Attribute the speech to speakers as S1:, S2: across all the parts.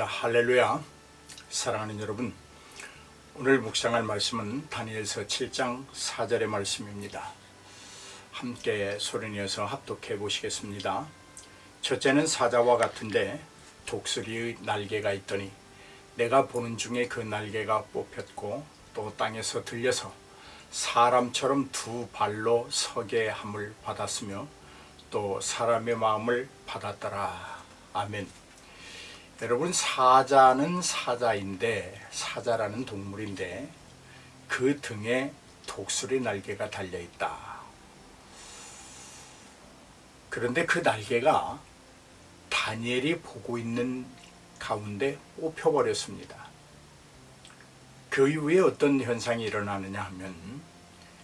S1: 자, 할렐루야. 사랑하는 여러분. 오늘 묵상할 말씀은 다니엘서 7장 4절의 말씀입니다. 함께 소리내어서 합독해 보시겠습니다. 첫째는 사자와 같은데 독수리의 날개가 있더니 내가 보는 중에 그 날개가 뽑혔고 또 땅에서 들려서 사람처럼 두 발로 서게 함을 받았으며 또 사람의 마음을 받았더라. 아멘. 여러분 사자는 사자인데 사자라는 동물인데 그 등에 독수리 날개가 달려 있다. 그런데 그 날개가 다니엘이 보고 있는 가운데 뽑혀 버렸습니다. 그 이후에 어떤 현상이 일어나느냐 하면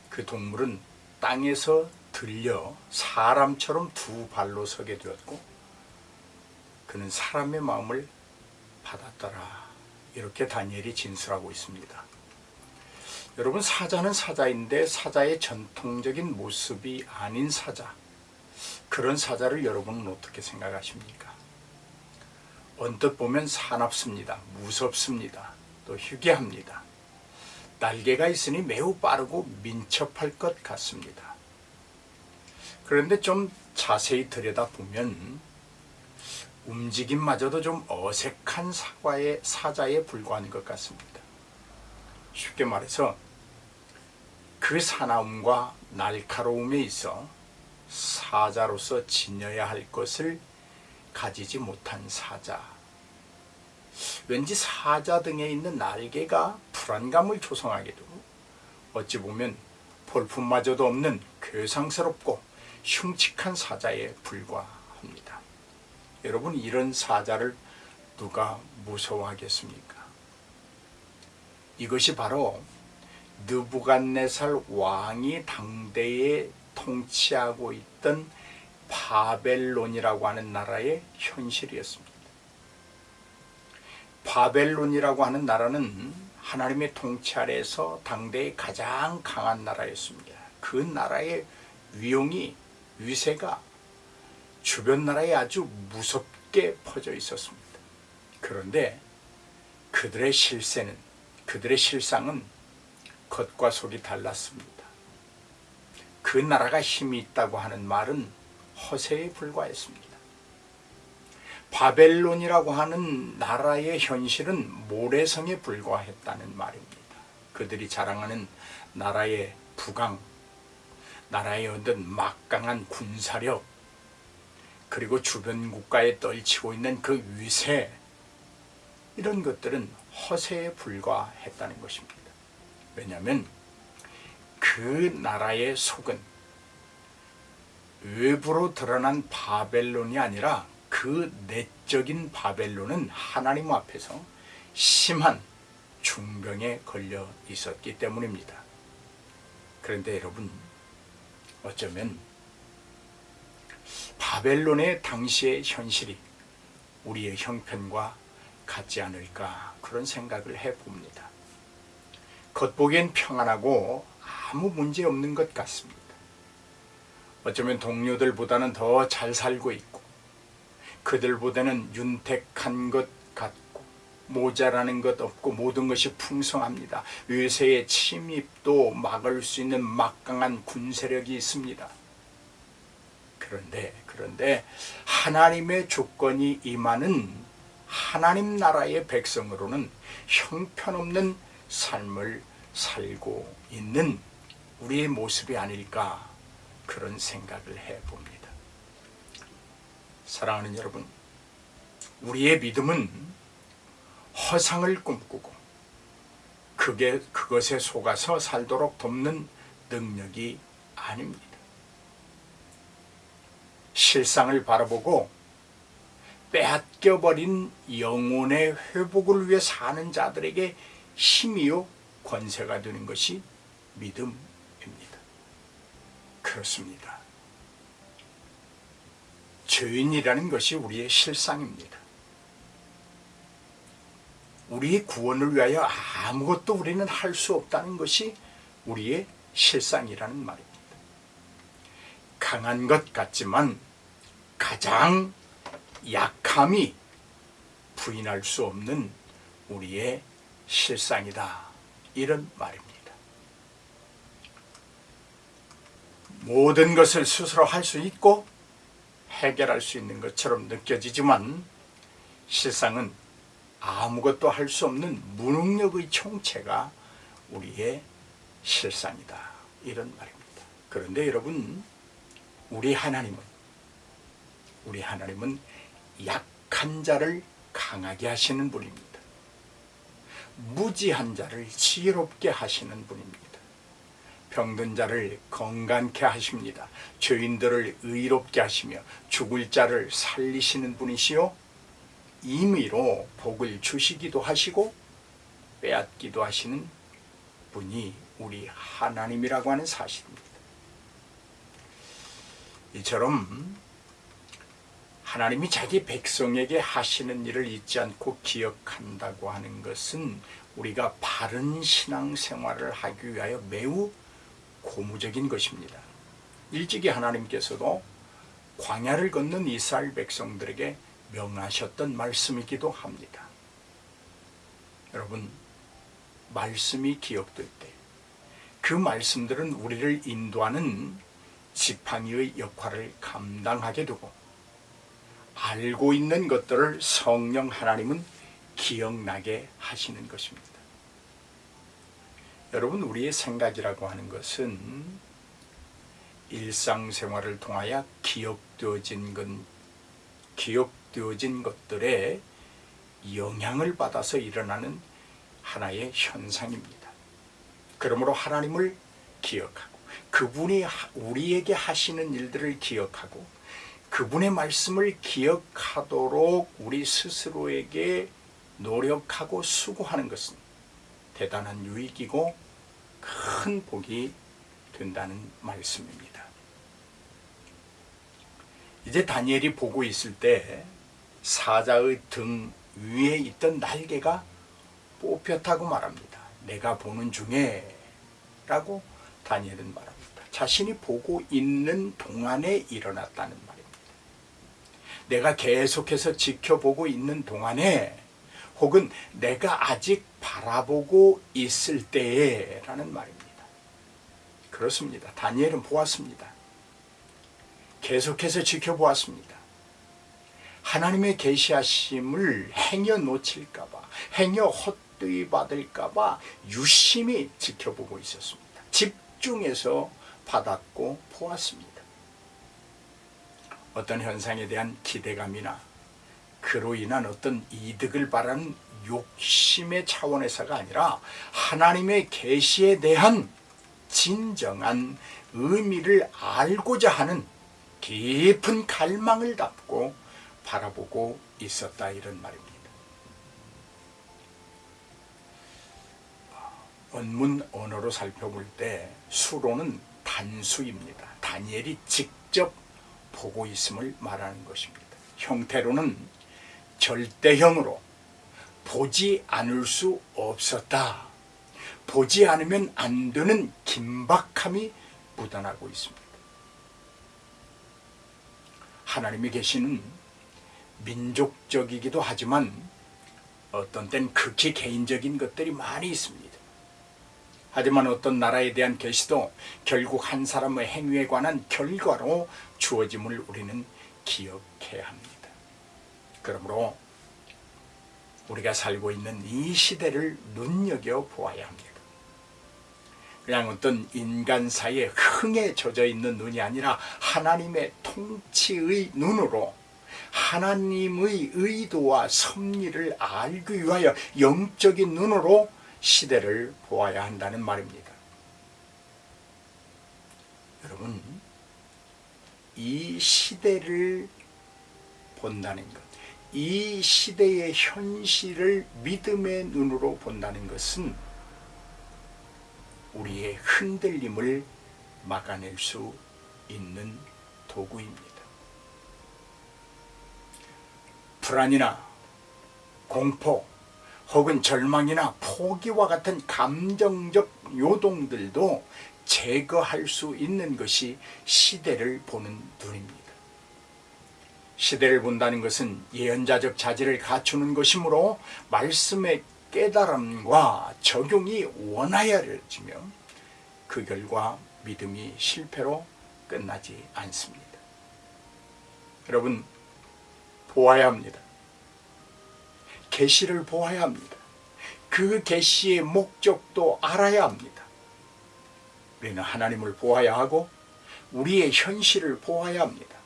S1: 그 동물은 땅에서 들려 사람처럼 두 발로 서게 되었고 그는 사람의 마음을 받았더라. 이렇게 다니엘이 진술하고 있습니다. 여러분 사자는 사자인데 사자의 전통적인 모습이 아닌 사자. 그런 사자를 여러분은 어떻게 생각하십니까? 언뜻 보면 사납습니다. 무섭습니다. 또 휴게합니다. 날개가 있으니 매우 빠르고 민첩할 것 같습니다. 그런데 좀 자세히 들여다보면 움직임마저도 좀 어색한 사과의 사자에 불과한 것 같습니다. 쉽게 말해서 그 사나움과 날카로움에 있어 사자로서 지녀야 할 것을 가지지 못한 사자. 왠지 사자 등에 있는 날개가 불안감을 조성하게 되고 어찌 보면 볼품마저도 없는 괴상스럽고 흉측한 사자에 불과합니다. 여러분 이런 사자를 누가 무서워하겠습니까? 이것이 바로 느부갓네살 왕이 당대에 통치하고 있던 바벨론이라고 하는 나라의 현실이었습니다. 바벨론이라고 하는 나라는 하나님의 통치 아래에서 당대의 가장 강한 나라였습니다. 그 나라의 위용이 위세가 주변 나라에 아주 무섭게 퍼져 있었습니다. 그런데 그들의 실세는 그들의 실상은 겉과 속이 달랐습니다. 그 나라가 힘이 있다고 하는 말은 허세에 불과했습니다. 바벨론이라고 하는 나라의 현실은 모래성에 불과했다는 말입니다. 그들이 자랑하는 나라의 부강, 나라의 얻은 막강한 군사력, 그리고 주변 국가에 떨치고 있는 그 위세, 이런 것들은 허세에 불과했다는 것입니다. 왜냐하면 그 나라의 속은 외부로 드러난 바벨론이 아니라 그 내적인 바벨론은 하나님 앞에서 심한 중병에 걸려 있었기 때문입니다. 그런데 여러분, 어쩌면 바벨론의 당시의 현실이 우리의 형편과 같지 않을까 그런 생각을 해봅니다. 겉보기엔 평안하고 아무 문제 없는 것 같습니다. 어쩌면 동료들보다는 더 잘 살고 있고 그들보다는 윤택한 것 같고 모자라는 것 없고 모든 것이 풍성합니다. 외세의 침입도 막을 수 있는 막강한 군세력이 있습니다. 그런데 그런데 하나님의 조건이 임하는 하나님 나라의 백성으로는 형편없는 삶을 살고 있는 우리의 모습이 아닐까 그런 생각을 해 봅니다. 사랑하는 여러분, 우리의 믿음은 허상을 꿈꾸고 그게 그것에 속아서 살도록 돕는 능력이 아닙니다. 실상을 바라보고 빼앗겨버린 영혼의 회복을 위해 사는 자들에게 힘이요 권세가 되는 것이 믿음입니다. 그렇습니다. 죄인이라는 것이 우리의 실상입니다. 우리의 구원을 위하여 아무것도 우리는 할 수 없다는 것이 우리의 실상이라는 말입니다. 강한 것 같지만 가장 약함이 부인할 수 없는 우리의 실상이다. 이런 말입니다. 모든 것을 스스로 할 수 있고 해결할 수 있는 것처럼 느껴지지만 실상은 아무것도 할 수 없는 무능력의 총체가 우리의 실상이다. 이런 말입니다. 그런데 여러분, 우리 하나님은, 우리 하나님은 약한 자를 강하게 하시는 분입니다. 무지한 자를 지혜롭게 하시는 분입니다. 병든 자를 건강케 하십니다. 죄인들을 의롭게 하시며 죽을 자를 살리시는 분이시요. 임의로 복을 주시기도 하시고 빼앗기도 하시는 분이 우리 하나님이라고 하는 사실입니다. 이처럼 하나님이 자기 백성에게 하시는 일을 잊지 않고 기억한다고 하는 것은 우리가 바른 신앙 생활을 하기 위하여 매우 고무적인 것입니다. 일찍이 하나님께서도 광야를 걷는 이스라엘 백성들에게 명하셨던 말씀이기도 합니다. 여러분, 말씀이 기억될 때, 그 말씀들은 우리를 인도하는 지팡이의 역할을 감당하게 되고, 알고 있는 것들을 성령 하나님은 기억나게 하시는 것입니다. 여러분, 우리의 생각이라고 하는 것은 일상생활을 통하여 기억되어진 것, 기억되어진 것들에 영향을 받아서 일어나는 하나의 현상입니다. 그러므로 하나님을 기억하고 그분이 우리에게 하시는 일들을 기억하고 그분의 말씀을 기억하도록 우리 스스로에게 노력하고 수고하는 것은 대단한 유익이고 큰 복이 된다는 말씀입니다. 이제 다니엘이 보고 있을 때 사자의 등 위에 있던 날개가 뽑혔다고 말합니다. 내가 보는 중에 라고 다니엘은 말합니다. 자신이 보고 있는 동안에 일어났다는. 내가 계속해서 지켜보고 있는 동안에 혹은 내가 아직 바라보고 있을 때에 라는 말입니다. 그렇습니다. 다니엘은 보았습니다. 계속해서 지켜보았습니다. 하나님의 계시하심을 행여 놓칠까봐, 행여 헛되이 받을까봐 유심히 지켜보고 있었습니다. 집중해서 받았고 보았습니다. 어떤 현상에 대한 기대감이나 그로 인한 어떤 이득을 바라는 욕심의 차원에서가 아니라 하나님의 계시에 대한 진정한 의미를 알고자 하는 깊은 갈망을 담고 바라보고 있었다 이런 말입니다. 원문 언어로 살펴볼 때 수로는 단수입니다. 다니엘이 직접 보고 있음을 말하는 것입니다. 형태로는 절대형으로 보지 않을 수 없었다. 보지 않으면 안 되는 긴박함이 묻어나고 있습니다. 하나님이 계시는 민족적이기도 하지만 어떤 땐 극히 개인적인 것들이 많이 있습니다. 하지만 어떤 나라에 대한 계시도 결국 한 사람의 행위에 관한 결과로 주어짐을 우리는 기억해야 합니다. 그러므로 우리가 살고 있는 이 시대를 눈여겨 보아야 합니다. 그냥 어떤 인간사의 흥에 젖어 있는 눈이 아니라 하나님의 통치의 눈으로 하나님의 의도와 섭리를 알기 위하여 영적인 눈으로 시대를 보아야 한다는 말입니다. 여러분, 이 시대를 본다는 것, 이 시대의 현실을 믿음의 눈으로 본다는 것은 우리의 흔들림을 막아낼 수 있는 도구입니다. 불안이나 공포 혹은 절망이나 포기와 같은 감정적 요동들도 제거할 수 있는 것이 시대를 보는 눈입니다. 시대를 본다는 것은 예언자적 자질을 갖추는 것이므로 말씀의 깨달음과 적용이 원하여지며 그 결과 믿음이 실패로 끝나지 않습니다. 여러분 보아야 합니다. 계시를 보아야 합니다. 그 계시의 목적도 알아야 합니다. 우리는 하나님을 보아야 하고 우리의 현실을 보아야 합니다.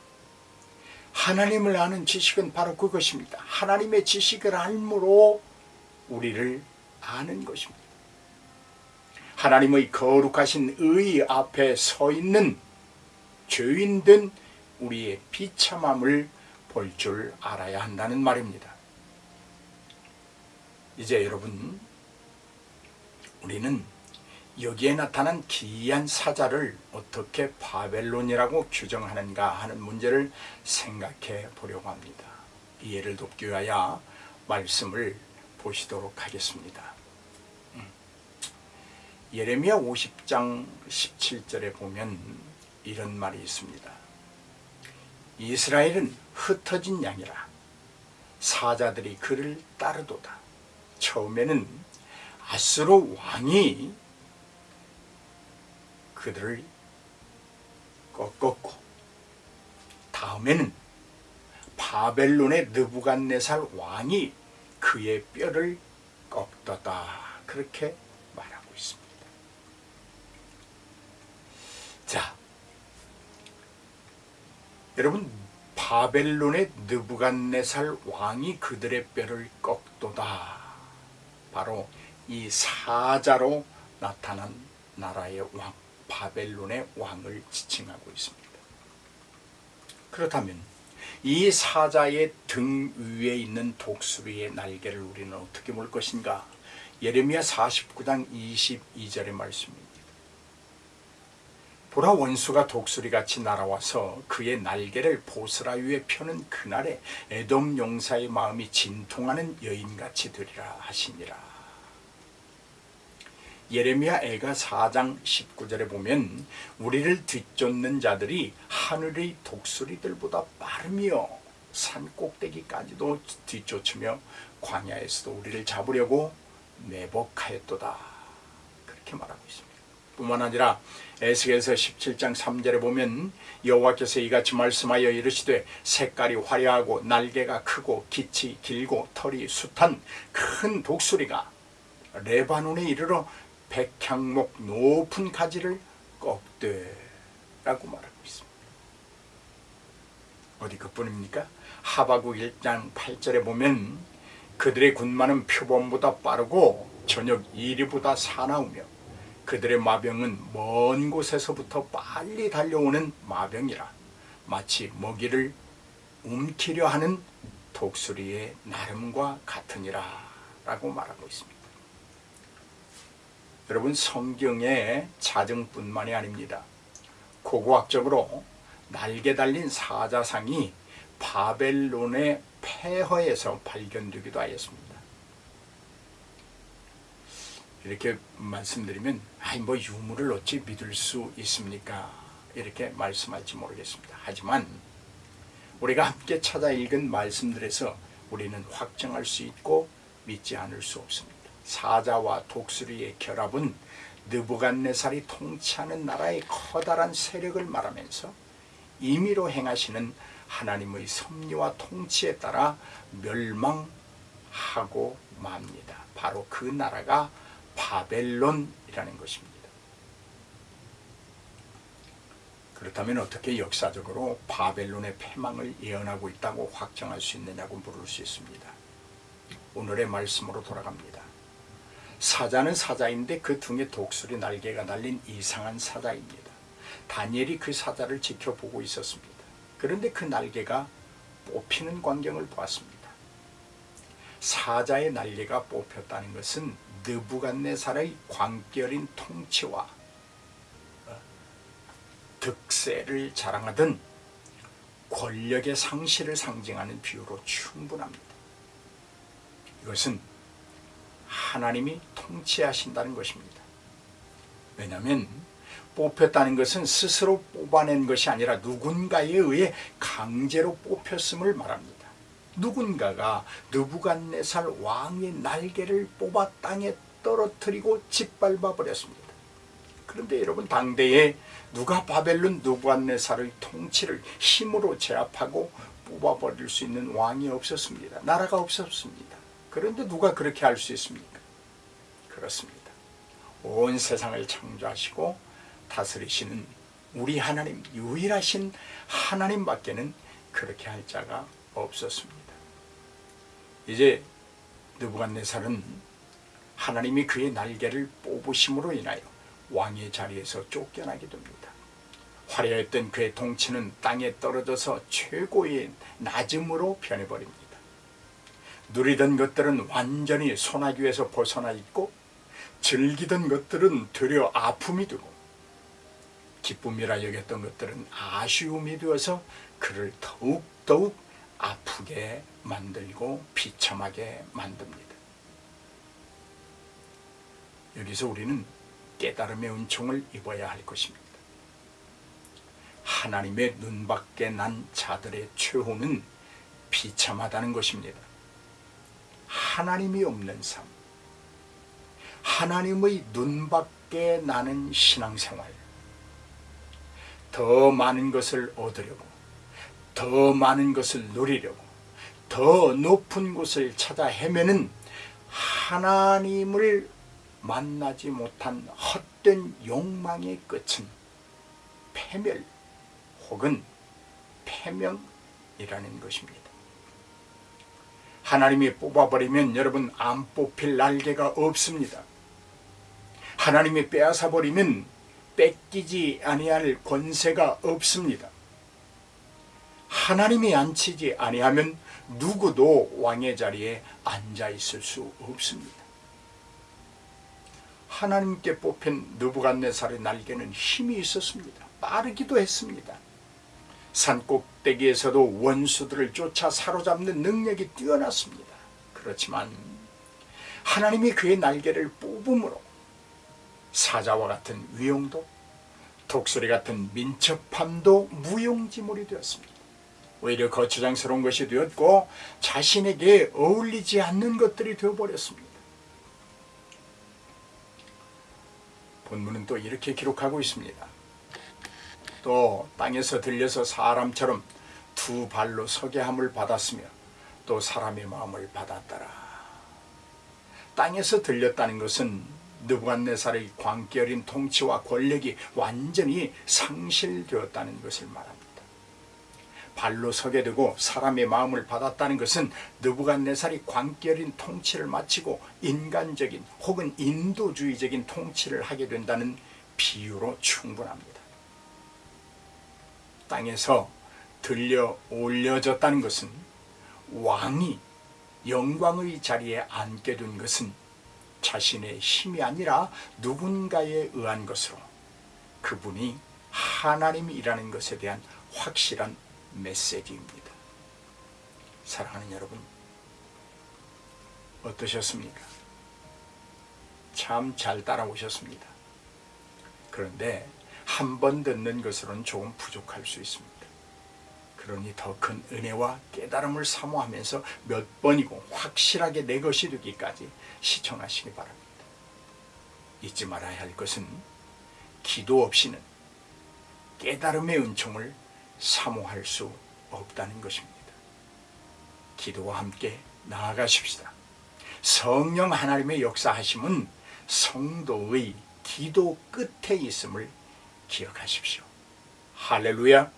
S1: 하나님을 아는 지식은 바로 그것입니다. 하나님의 지식을 알므로 우리를 아는 것입니다. 하나님의 거룩하신 의 앞에 서 있는 죄인 된 우리의 비참함을 볼 줄 알아야 한다는 말입니다. 이제 여러분, 우리는 여기에 나타난 기이한 사자를 어떻게 바벨론이라고 규정하는가 하는 문제를 생각해 보려고 합니다. 이해를 돕기 위하여 말씀을 보시도록 하겠습니다. 음. 예레미야 50장 17절에 보면 이런 말이 있습니다. 이스라엘은 흩어진 양이라 사자들이 그를 따르도다. 처음에는 아스로 왕이 그들을 꺾었고 다음에는 바벨론의 느부갓네살 왕이 그의 뼈를 꺾었다. 그렇게 말하고 있습니다. 자, 여러분 바벨론의 느부갓네살 왕이 그들의 뼈를 꺾도다. 바로 이 사자로 나타난 나라의 왕 바벨론의 왕을 지칭하고 있습니다. 그렇다면 이 사자의 등 위에 있는 독수리의 날개를 우리는 어떻게 볼 것인가? 예레미야 49장 22절의 말씀입니다. 보라 원수가 독수리같이 날아와서 그의 날개를 보스라 위에 펴는 그날에 에돔 용사의 마음이 진통하는 여인같이 되리라 하시니라. 예레미야 애가 4장 19절에 보면 우리를 뒤쫓는 자들이 하늘의 독수리들보다 빠르며 산 꼭대기까지도 뒤쫓으며 광야에서도 우리를 잡으려고 매복하였도다. 그렇게 말하고 있습니다. 뿐만 아니라 에스겔서 17장 3절에 보면 여호와께서 이같이 말씀하여 이르시되 색깔이 화려하고 날개가 크고 깃이 길고 털이 숱한 큰 독수리가 레바논에 이르러 백향목 높은 가지를 꺾되라고 말하고 있습니다. 어디 그뿐입니까? 하바국 1장 8절에 보면 그들의 군마는 표범보다 빠르고 저녁 이리보다 사나우며 그들의 마병은 먼 곳에서부터 빨리 달려오는 마병이라 마치 먹이를 움키려 하는 독수리의 나름과 같으니라 라고 말하고 있습니다. 여러분 성경의 자증뿐만이 아닙니다. 고고학적으로 날개 달린 사자상이 바벨론의 폐허에서 발견되기도 하였습니다. 이렇게 말씀드리면 아이 뭐 유물을 어찌 믿을 수 있습니까? 이렇게 말씀할지 모르겠습니다. 하지만 우리가 함께 찾아 읽은 말씀들에서 우리는 확정할 수 있고 믿지 않을 수 없습니다. 사자와 독수리의 결합은 느부갓네살이 통치하는 나라의 커다란 세력을 말하면서 임의로 행하시는 하나님의 섭리와 통치에 따라 멸망하고 맙니다. 바로 그 나라가 바벨론이라는 것입니다. 그렇다면 어떻게 역사적으로 바벨론의 패망을 예언하고 있다고 확정할 수 있느냐고 물을 수 있습니다. 오늘의 말씀으로 돌아갑니다. 사자는 사자인데 그 등에 독수리 날개가 달린 이상한 사자입니다. 다니엘이 그 사자를 지켜보고 있었습니다. 그런데 그 날개가 뽑히는 광경을 보았습니다. 사자의 날개가 뽑혔다는 것은 느부갓네살의 광결인 통치와 어, 득세를 자랑하던 권력의 상실을 상징하는 비유로 충분합니다. 이것은 하나님이 통치하신다는 것입니다. 왜냐하면 뽑혔다는 것은 스스로 뽑아낸 것이 아니라 누군가에 의해 강제로 뽑혔음을 말합니다. 누군가가 느부갓네살 왕의 날개를 뽑아 땅에 떨어뜨리고 짓밟아 버렸습니다. 그런데 여러분 당대에 누가 바벨론 느부갓네살의 통치를 힘으로 제압하고 뽑아 버릴 수 있는 왕이 없었습니다. 나라가 없었습니다. 그런데 누가 그렇게 할 수 있습니까? 그렇습니다. 온 세상을 창조하시고 다스리시는 우리 하나님 유일하신 하나님밖에는 그렇게 할 자가 없었습니다. 이제 느부갓네살은 하나님이 그의 날개를 뽑으심으로 인하여 왕의 자리에서 쫓겨나게 됩니다. 화려했던 그의 통치는 땅에 떨어져서 최고의 낮음으로 변해버립니다. 누리던 것들은 완전히 소나기에서 벗어나 있고 즐기던 것들은 되려 아픔이 되고 기쁨이라 여겼던 것들은 아쉬움이 되어서 그를 더욱더욱 아프게 만들고 비참하게 만듭니다. 여기서 우리는 깨달음의 은총을 입어야 할 것입니다. 하나님의 눈밖에 난 자들의 최후는 비참하다는 것입니다. 하나님이 없는 삶, 하나님의 눈밖에 나는 신앙생활, 더 많은 것을 얻으려고, 더 많은 것을 누리려고, 더 높은 곳을 찾아 헤매는 하나님을 만나지 못한 헛된 욕망의 끝은 패멸 혹은 패명이라는 것입니다. 하나님이 뽑아버리면 여러분 안 뽑힐 날개가 없습니다. 하나님이 빼앗아 버리면 뺏기지 아니할 권세가 없습니다. 하나님이 앉히지 아니하면 누구도 왕의 자리에 앉아 있을 수 없습니다. 하나님께 뽑힌 느부갓네살의 날개는 힘이 있었습니다. 빠르기도 했습니다. 산 꼭대기에서도 원수들을 쫓아 사로잡는 능력이 뛰어났습니다. 그렇지만 하나님이 그의 날개를 뽑음으로 사자와 같은 위용도 독수리 같은 민첩함도 무용지물이 되었습니다. 오히려 거추장스러운 것이 되었고 자신에게 어울리지 않는 것들이 되어버렸습니다. 본문은 또 이렇게 기록하고 있습니다. 또 땅에서 들려서 사람처럼 두 발로 서게 함을 받았으며 또 사람의 마음을 받았더라. 땅에서 들렸다는 것은 느부갓네살의 광기어린 통치와 권력이 완전히 상실되었다는 것을 말합니다. 발로 서게 되고 사람의 마음을 받았다는 것은 느부갓네살이 광기어린 통치를 마치고 인간적인 혹은 인도주의적인 통치를 하게 된다는 비유로 충분합니다. 땅에서 들려 올려졌다는 것은 왕이 영광의 자리에 앉게 된 것은 자신의 힘이 아니라 누군가에 의한 것으로 그분이 하나님이라는 것에 대한 확실한 메시지입니다. 사랑하는 여러분, 어떠셨습니까? 참 잘 따라오셨습니다. 그런데 한 번 듣는 것으로는 조금 부족할 수 있습니다. 그러니 더 큰 은혜와 깨달음을 사모하면서 몇 번이고 확실하게 내 것이 되기까지 시청하시기 바랍니다. 잊지 말아야 할 것은 기도 없이는 깨달음의 은총을 사모할 수 없다는 것입니다. 기도와 함께 나아가십시다. 성령 하나님의 역사하심은 성도의 기도 끝에 있음을 기억하십시오. 할렐루야!